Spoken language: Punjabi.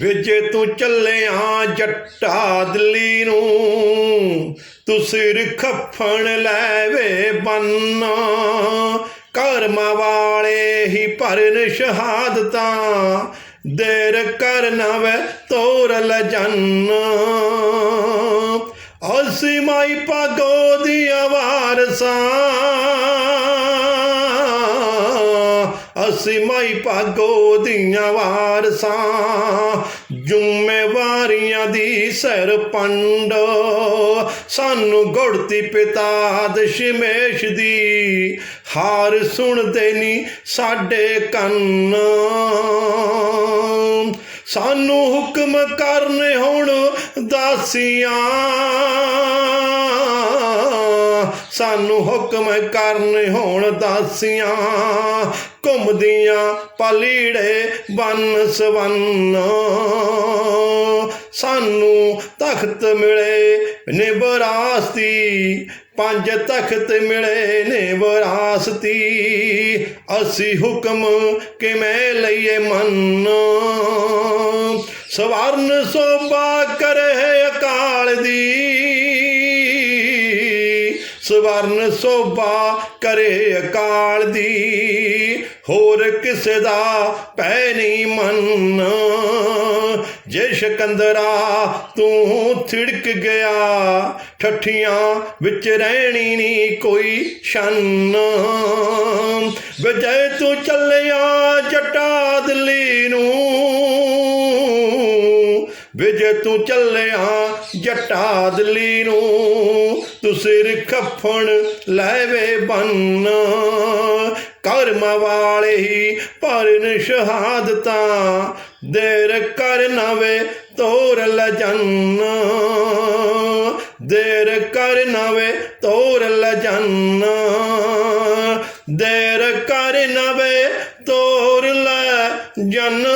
ਵਿਜੇ ਤੂੰ ਚੱਲਿਆ ਜੱਟਾ ਦਿੱਲੀ ਨੂੰ, ਤੂੰ ਸਿਰ ਖੱਫਣ ਲੈਵੇ ਬੰਨਾ। ਕਰਮ ਵਾਲੇ ਹੀ ਭਰਨ ਸ਼ਹਾਦਤਾਂ, ਦੇਰ ਕਰਨਾ ਵੇ ਤੋਰ ਲ ਜੰਨਾ ਅਸੀਂ ਮਾਈ ਪਾਗੋ ਦੀ ਆਵਾਰਸਾਂ ਅਸੀਂ ਮਾਈ ਭਾਗੋ ਦੀਆਂ ਵਾਰਸਾਂ ਜ਼ਿੰਮੇਵਾਰੀਆਂ ਦੀ ਸਰਪੰਡ। ਸਾਨੂੰ ਗੁੜਤੀ ਪਿਤਾ ਦਸ਼ਮੇਸ਼ ਦੀ, ਹਾਰ ਸੁਣਦੇ ਨਹੀਂ ਸਾਡੇ ਕੰਨ। ਸਾਨੂੰ ਹੁਕਮ ਕਰਨੇ ਹੁਣ ਦਾਸੀਆਂ। ਸਾਨੂੰ ਹੁਕਮ ਕਰਨ ਹੋਣ ਦਾਸੀਆਂ। ਘੁੰਮਦੀਆਂ ਪਲੀੜੇ ਬਨ ਸਵੰਨ। ਸਾਨੂੰ ਤਖਤ ਮਿਲੇ ਨੇ ਵਿਰਾਸਤੀ ਪੰਜ ਤਖਤ ਮਿਲੇ ਨੇ ਵਿਰਾਸਤੀ ਅਸੀਂ ਹੁਕਮ ਕਿਵੇਂ ਲਈਏ ਮੰਨ? ਸਵਰਨ ਸੋਭਾ ਕਰੇ ਅਕਾਲ ਦੀ। ਸਵਰਨ ਸੋਭਾ ਕਰੇ ਅਕਾਲ ਦੀ। ਹੋਰ ਕਿਸੇ ਦਾ ਪੈ ਨਹੀਂ ਮੰਨ। ਜੇ ਸ਼ਕੰਦਰਾ ਤੂੰ ਥਿੜਕ ਗਿਆ, ਠੱਠੀਆਂ ਵਿੱਚ ਰਹਿਣੀ ਨਹੀਂ ਕੋਈ ਸ਼ਨ ਵਜੇ ਤੂੰ ਚੱਲਿਆ ਜਟਾ ਦਿੱਲੀ ਨੂੰ। ਵਿਜੇ ਤੂੰ ਚੱਲਿਆ ਜੱਟਾ ਦਿੱਲੀ ਨੂੰ। ਤੂੰ ਸਿਰ ਖੱਫਣ ਲੈਵੇ ਬੰਨ। ਕਰਮ ਵਾਲੇ ਹੀ ਭਰਨ ਸ਼ਹਾਦਤਾਂ ਦੇਰ ਕਰ ਨਵੇ ਤੋਰ ਲ ਜੰਨ। ਦੇਰ ਕਰ ਨਵੇ ਤੋਰ ਲ ਜੰਨ। ਦੇਰ ਕਰ ਨਵੇ ਤੋਰ ਲ ਜੰਨ।